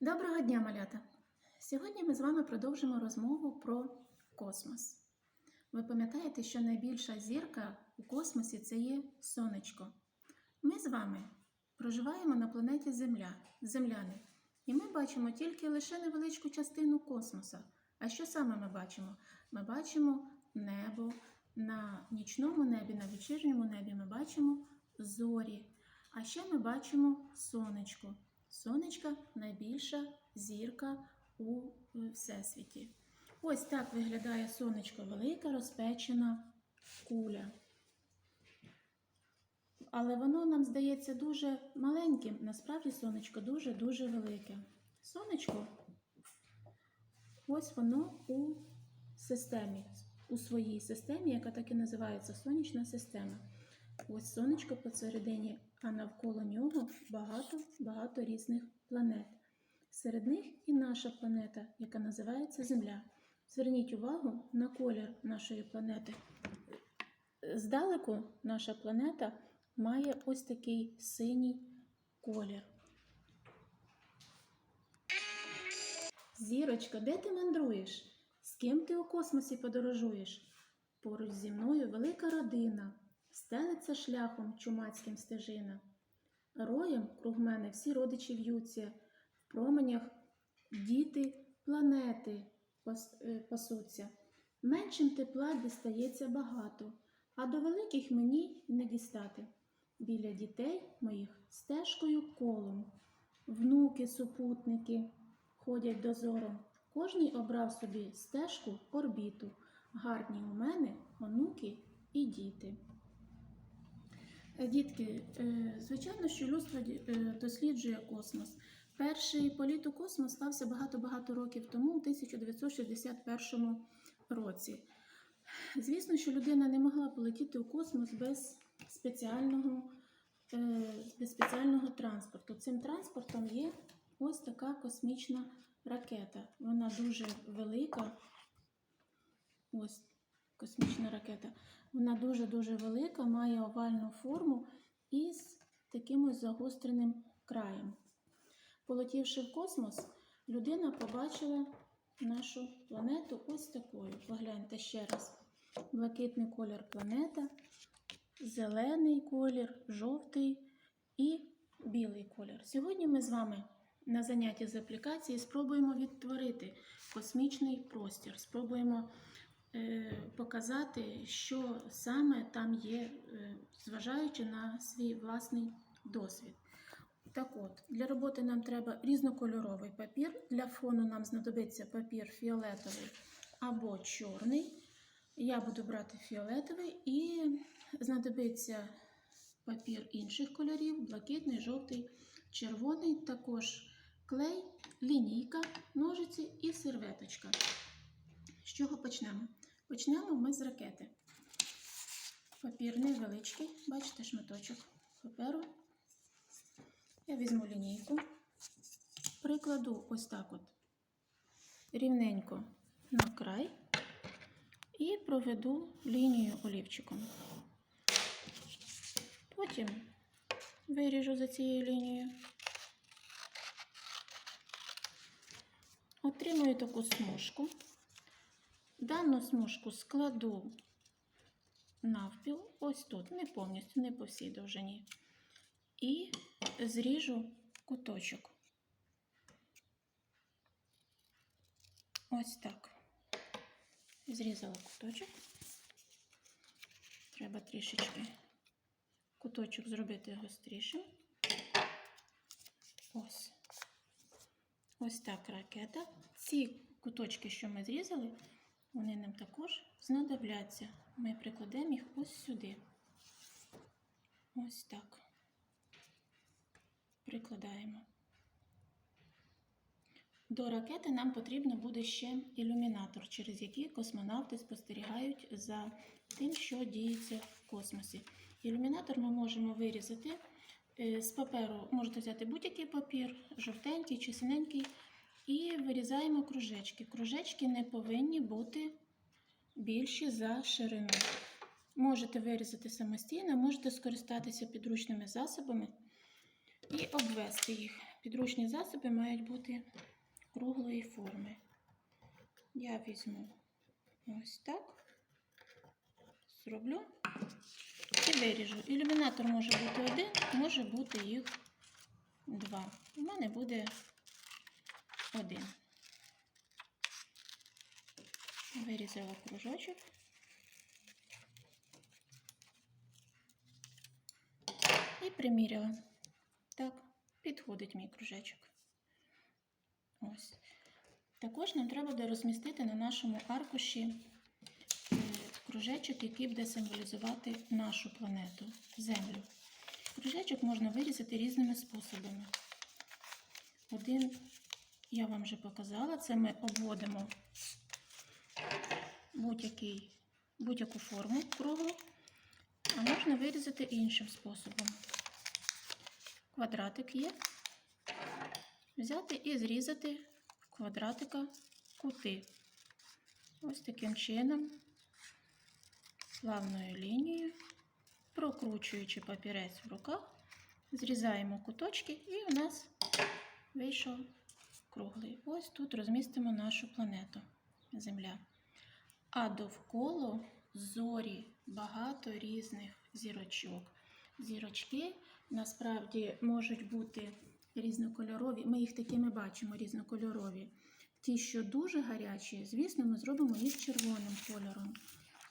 Доброго дня, малята! Сьогодні ми з вами продовжимо розмову про космос. Ви пам'ятаєте, що найбільша зірка у космосі це є сонечко. Ми з вами проживаємо на планеті Земля, земляни, і ми бачимо тільки лише невеличку частину космоса. А що саме ми бачимо? Ми бачимо небо на нічному небі, на вечірньому небі ми бачимо зорі. А ще ми бачимо сонечко. Сонечка найбільша зірка у е, всесвіті. Ось так виглядає сонечко велика розпечена куля. Але воно нам здається дуже маленьким. Насправді сонечко дуже-дуже велике. Сонечко, ось воно у системі, у своїй системі, яка так і називається сонячна система. Ось сонечко посередині, а навколо нього багато-багато різних планет. Серед них і наша планета, яка називається Земля. Зверніть увагу на колір нашої планети. Здалеку наша планета має ось такий синій колір. Зірочко, де ти мандруєш? З ким ти у космосі подорожуєш? Поруч зі мною велика родина, стелиться шляхом чумацьким стежина. Роєм круг мене всі родичі в'ються, в променях діти планети е, пасуться. Меншим тепла дістається багато, а до великих мені не дістати. Біля дітей моїх стежкою колом. Внуки, супутники ходять дозором. Кожний обрав собі стежку орбіту. Гарні у мене онуки і діти. Дітки, е, звичайно, що людство е, досліджує космос. Перший політ у космос стався багато-багато років тому, у 1961 році. Звісно, що людина не могла полетіти у космос без спеціального, е, без спеціального транспорту. Цим транспортом є ось така космічна ракета. Вона дуже велика. Ось космічна ракета. Вона дуже-дуже велика, має овальну форму і з таким ось загостреним краєм. Полетівши в космос, людина побачила нашу планету ось такою. Погляньте ще раз. Блакитний колір планета, зелений колір, жовтий і білий колір. Сьогодні ми з вами на занятті з аплікації спробуємо відтворити космічний простір. Спробуємо показати, що саме там є, е, зважаючи на свій власний досвід. Так от, для роботи нам треба різнокольоровий папір. Для фону нам знадобиться папір фіолетовий або чорний. Я буду брати фіолетовий і знадобиться папір інших кольорів: блакитний, жовтий, червоний, також клей, лінійка, ножиці і серветочка. З чого почнемо? Почнемо ми з ракети. Папір невеличкий, бачите, шматочок паперу. Я візьму лінійку, прикладу ось так от рівненько на край і проведу лінію олівчиком. Потім виріжу за цією лінією. Отримую таку смужку. Дану смужку складу навпіл, ось тут, не повністю, не по всій довжині. І зріжу куточок. Ось так. Зрізала куточок. Треба трішечки куточок зробити гострішим. Ось. Ось так ракета. Ці куточки, що ми зрізали, вони нам також знадобляться. Ми прикладемо їх ось сюди. Ось так. Прикладаємо. До ракети нам потрібно буде ще ілюмінатор, через який космонавти спостерігають за тим, що діється в космосі. Ілюмінатор ми можемо вирізати е, з паперу, можете взяти будь-який папір, жовтенький чи синенький, і вирізаємо кружечки. Кружечки не повинні бути більші за ширину. Можете вирізати самостійно, можете скористатися підручними засобами і обвести їх. підручні засоби мають бути круглої форми. Я візьму ось так, зроблю і виріжу. Ілюмінатор може бути один, може бути їх два. У мене буде один. Вирізала кружочок. І приміряла. Так, підходить мій кружечок. Ось. Також нам треба буде розмістити на нашому аркуші е, кружечок, який буде символізувати нашу планету Землю. Кружечок можна вирізати різними способами. Один я вам вже показала, це ми обводимо будь-яку форму кругу, а можна вирізати іншим способом. Квадратик є, взяти і зрізати квадратика кути. Ось таким чином, плавною лінією, прокручуючи папірець в руках, зрізаємо куточки, і у нас вийшов круглий. Ось тут розмістимо нашу планету Земля. А довкола зорі багато різних зірочок. Зірочки насправді можуть бути різнокольорові. Ми їх такими бачимо, різнокольорові. Ті, що дуже гарячі, звісно, ми зробимо їх червоним кольором.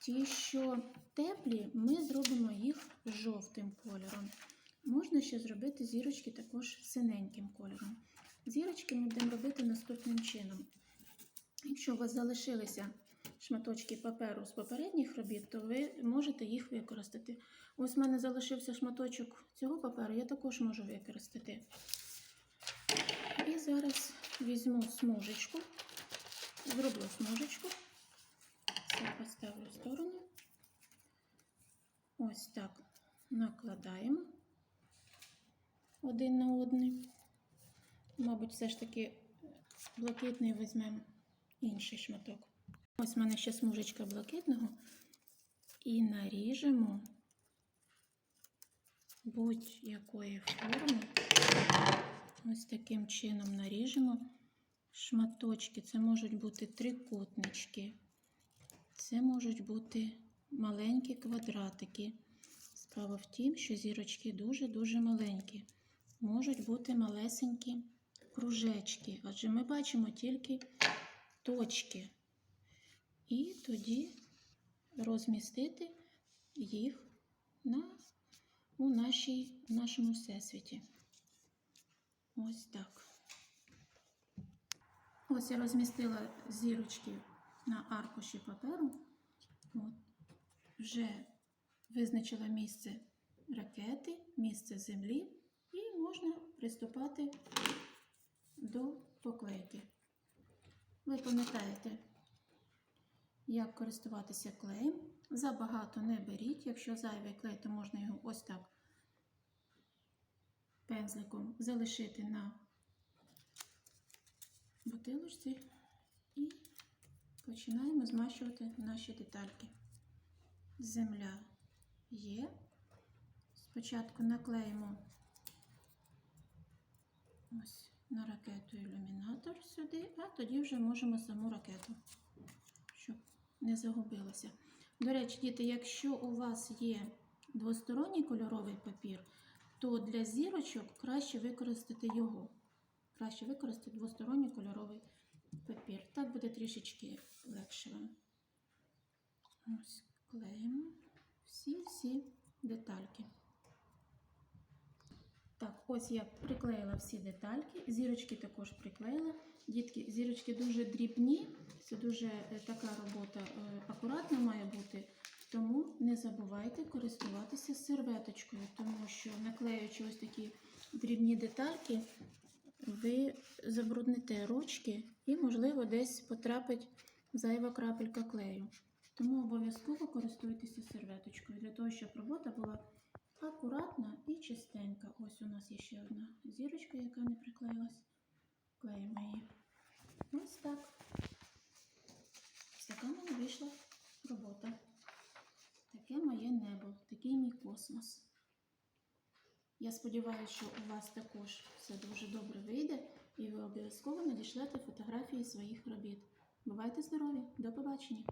Ті, що теплі, ми зробимо їх жовтим кольором. Можна ще зробити зірочки також синеньким кольором. Зірочки ми будемо робити наступним чином. Якщо у вас залишилися шматочки паперу з попередніх робіт, то ви можете їх використати. Ось в мене залишився шматочок цього паперу, я також можу використати. І зараз візьму смужечку, зроблю смужечку, це поставлю в сторону. Ось так накладаємо один на один. Мабуть, все ж таки блакитний візьмемо інший шматок. Ось в мене ще смужечка блакитного. І наріжемо будь-якої форми. Ось таким чином наріжемо шматочки. Це можуть бути трикутнички, це можуть бути маленькі квадратики. Справа в тім, що зірочки дуже-дуже маленькі. Можуть бути малесенькі кружечки, адже ми бачимо тільки точки. І тоді розмістити їх на, у, нашій, нашому всесвіті. Ось так. Ось я розмістила зірочки на аркуші паперу. От. Вже визначила місце ракети, місце землі, і можна приступати до поклейки. Ви пам'ятаєте, як користуватися клеєм. Забагато не беріть. Якщо зайвий клей, то можна його ось так пензликом залишити на бутилочці і починаємо змащувати наші детальки. Земля є. Спочатку наклеїмо ось на ракету ілюмінатор сюди, а тоді вже можемо саму ракету, щоб не загубилося. До речі, діти, якщо у вас є двосторонній кольоровий папір, то для зірочок краще використати його. Краще використати двосторонній кольоровий папір. Так буде трішечки легше вам. Ось клеїмо всі-всі детальки. Так, ось я приклеїла всі детальки, зірочки також приклеїла. Дітки, зірочки дуже дрібні, це дуже е, така робота е, акуратна має бути. Тому не забувайте користуватися серветочкою, тому що наклеюючи ось такі дрібні детальки, ви забрудните ручки і, можливо, десь потрапить зайва крапелька клею. Тому обов'язково користуйтеся серветочкою для того, щоб робота була акуратна і чистенька. Ось у нас є ще одна зірочка, яка не приклеїлась. Клеїмо її. Ось так. Ось така мене вийшла робота. Таке моє небо, такий мій космос. Я сподіваюся, що у вас також все дуже добре вийде, і ви обов'язково надішлете фотографії своїх робіт. Бувайте здорові, до побачення!